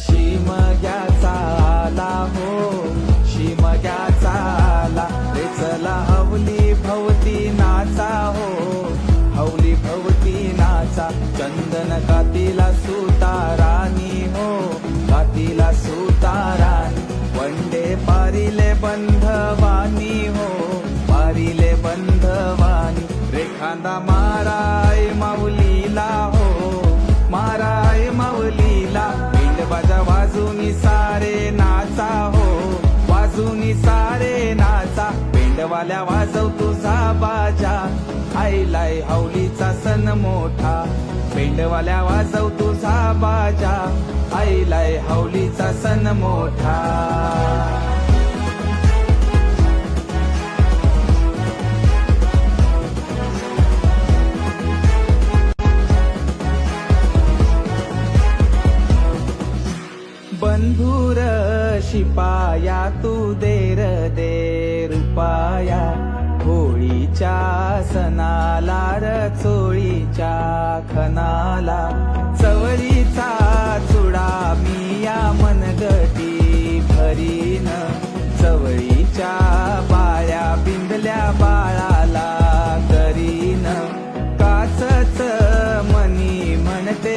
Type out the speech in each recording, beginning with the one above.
शिमग्याचा आला हो. भवती नाचा हो. भवती नाचा. चंदन कातीला सुताराणी हो. कातीला सुता वंडे पारिले बंधवानी हो. पारिले बंधवानी. रेखांदा माराय माऊलीला हो. वाल्या वाजव तुझा बाजा. आईलाय हौलीचा सण मोठा. पेंडवाल्या वाजव तुझा बाजा. आईलाय हौलीचा सण मोठा. बंधुर शिपाया तू दे. सणाला रचोळीच्या चोळीच्या खनाला चवळीचा चुडा मी या मनगटी भरीन चवळीच्या बाळ्या बिंदल्या बाळाला करीन. काचच मनी म्हणते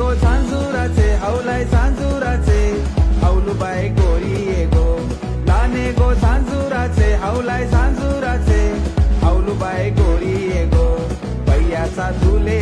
गो सांजुराचे हौलाय सांजुराचे हौलू बाय गोरी ये गो लाने गो सांजुराचे हौलाय सांजुराचे हौलू बाय गोरी ये गो पैयाचा झुले